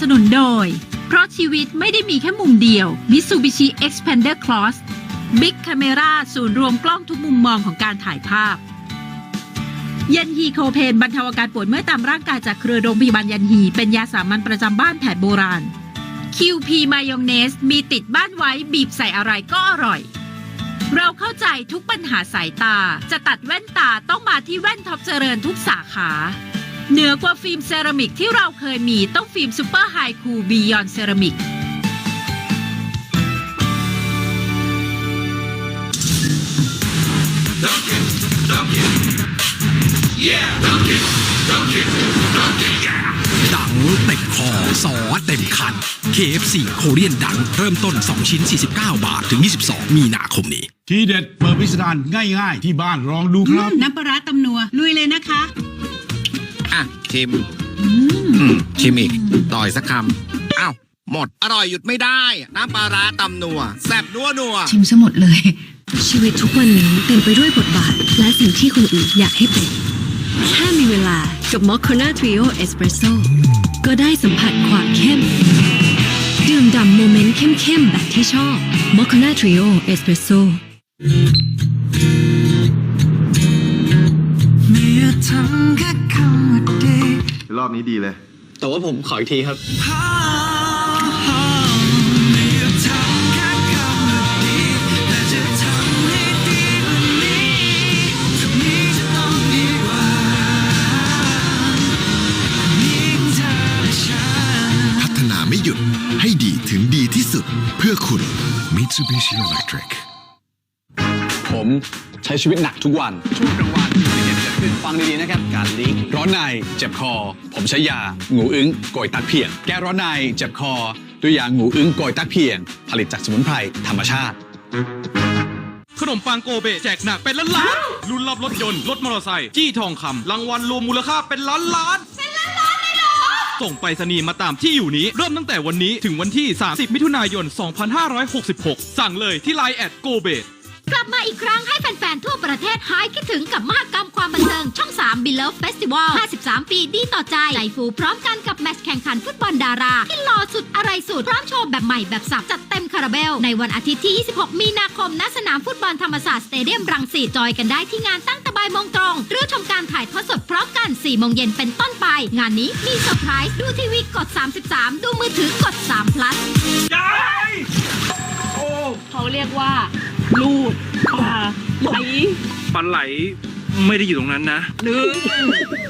สนุนโดย เพราะชีวิตไม่ได้มีแค่มุมเดียว Mitsubishi Xpander Cross Big Camera ศูนย์รวมกล้องทุกมุมมองของการถ่ายภาพ ยันฮีโคเพนบรรเทาอาการปวดเมื่อยตามร่างกายจากเครือโรงพยาบาลยันฮี เป็นยาสามัญประจำบ้านแผนโบราณ QP มายองเนสมีติดบ้านไว้บีบใส่อะไรก็อร่อย เราเข้าใจทุกปัญหาสายตา จะตัดแว่นตาต้องมาที่แว่นท็อปเจริญทุกสาขา เหนือกว่าฟิล์มเซรามิกที่เราเคยมีต้องฟิล์มซูเปอร์ไฮคูบียอนเซรามิกดังเต็มคอซอสเต็มคัน KFC โคเรียนดัง เริ่มต้น 2 ชิ้น 49 บาท ถึง 22 มีนาคมนี้ ทีเด็ดเปิดพิสดารง่าย ๆ ที่บ้านลองดูครับ น้ำปลาร้าตำนัวลุยเลยนะคะ อะ ชิม อืม ชิมอีก ต่อยสักคำอ้าวหมด อร่อยหยุดไม่ได้ น้ำปลาร้าตำนัว แซ่บนัวนัว ชิมซะหมดเลย ชีวิตทุกวันนี้เต็มไปด้วยบทบาท และสิ่งที่คนอื่นอยากให้เป็นแค่มีเวลากับ m o c c a n a Trio Espresso ก็ได้สัมผัสความเข้ม ดื่มด่ำโมเมนต์เข้มๆ แบบที่ชอบ m o c c a n a Trio Espresso ร อบนี้ดีเลย แต่ว่าผมขออีกทีครับ พัฒนาไม่หยุดให้ดีถึงดีที่สุดเพื่อคุณ Mitsubishi Electric ผมใช้ชีวิตหนักทุกวัน ช่วงกลางวัน มีเหตุเกิดขึ้นฟังดีๆนะครับ การลิงก์ร้อนในเจ็บคอ ผมใช้ยางูอึ้งโกยตัดเพียง แก้ร้อนในเจ็บคอ ด้วยยางูอึ้งโกยตัดเพียง ผลิตจากสมุนไพรธรรมชาติ ขนมปังโกเบแจกหนักเป็นล้านล้านลุ้นรับรถยนต์รถมอเตอร์ไซค์จี้ทองคำรางวัลรวมมูลค่าเป็นล้านล้านเป็นล้านล้านเลยเหรอส่งไปรษณีย์มาตามที่อยู่นี้ เริ่มตั้งแต่วันนี้ถึงวันที่ 30 มิถุนายน 2566 สั่งเลยที่ไลน์แอดโกเบกลั บมาอีกครั้งให้แฟน ๆ ทั่วประเทศหายคิดถึงกับมหกรรมความบันเทิงช่อง 3 b e l o v e Festival 53 ปีดีต่อใจ ใจฟูพร้อมกันกับแมตช์แข่งขันฟุตบอลดารา ที่หล่อสุดอะไรสุด พร้อมโชว์แบบใหม่แบบสับ จัดเต็มคาราเบล ในวันอาทิตย์ที่ 26 มีนาคมณสนามฟุตบอลธรรมศาสตร์สเตเดียมรังสิตจอยกันได้ที่งานตั้งแต่บ่ายโมงตรงหรือชมการถ่ายทอดสดพร้อมกัน4โมงเย็นเป็นต้นไป งานนี้มีเซอร์ไพรส์ดูทีวีกด 33 ดูมือถือกด3 plus เขาเรียกว่าลูด ปลาไหลปันไหลไม่ได้อยู่ตรงนั้นนะ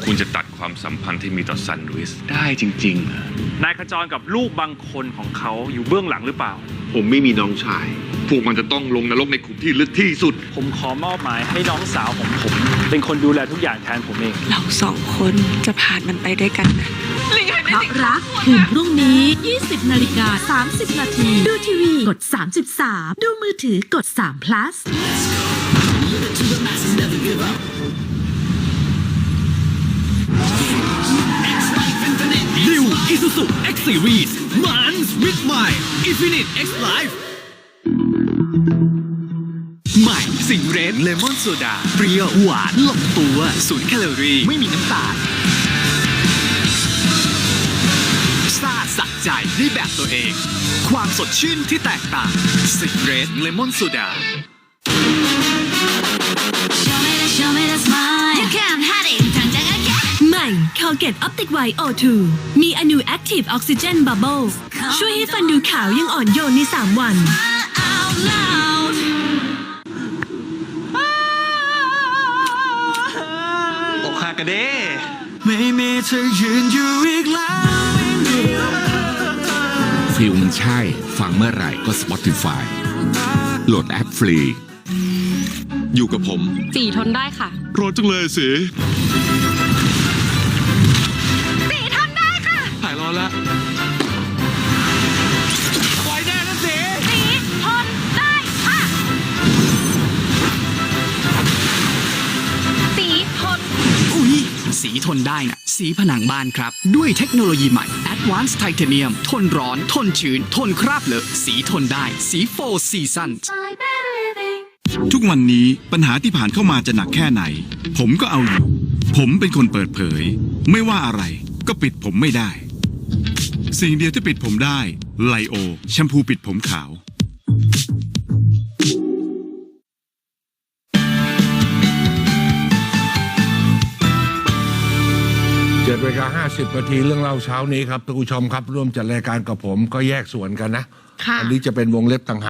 คุณจะตัดความสัมพันธ์ที่มีต่อซันลุยส์ได้จริงๆเหรอนายขจรกับลูกบางคนของเขาอยู่เบื้องหลังหรือเปล่า ผมไม่มีน้องชาย พวกมันจะต้องลงนรกในขุมที่ลึกที่สุด ผมขอมอบหมายให้น้องสาวของผม เป็นคนดูแลทุกอย่างแทนผมเอง เราสองคนจะผ่านมันไปด้วยกันนะ เพราะรักคืนพรุ่งนี้ 20 นาฬิกา 30 นาที ดูทีวีกด 33 ดูมือถือกด3 plus New Isuzu X Series มัน with my Infinite X Life ใหม่สิงเรนเลมอนโซดา เปรี้ยวหวานลงตัว ศูนย์แคลอรี่ ไม่มีน้ำตาล สะใจในแบบตัวเอง ความสดชื่นที่แตกต่างสิงเรนเลมอนโซดา ใหม่ Colgate Optic White O2 มี a n u Active Oxygen Bubbles ช่วยให้ฟันดูขาวยังอ่อนโยนใน 3 วัน อกหักกันเด้ ไม่มีเธอยืนอยู่อีกแล้ว ฟิลมันใช่ ฟังเมื่อไหร่ก็ Spotify โหลดแอปฟรี อยู่กับผมสีทนได้ค่ะ ร้อนจังเลยสิหายร้อนแล้วปล่อยแน่นะสิสีทน อุ้ยสีทนได้นะสีผนังบ้านครับ ด้วยเทคโนโลยีใหม่ วานส์ไทเทเนียม ทนร้อน ทนชื้น ทนคราบเลอะ สีทนได้ สีโฟซีซันทุกวันนี้ปัญหาที่ผ่านเข้ามาจะหนักแค่ไหน ผมก็เอาอยู่ ผมเป็นคนเปิดเผย ไม่ว่าอะไรก็ปิดผมไม่ได้ สิ่งเดียวที่ปิดผมได้ไลโอ แชมพูปิดผมขาว เจ็ดนาฬิกาห้าสิบนาทีเรื่องเล่าเช้านี้ครับท่านผู้ชมครับ ร่วมจัดรายการกับผมก็แยกส่วนกันนะ ค่ะ อันี้จะเป็นวงเล็บต่างหาก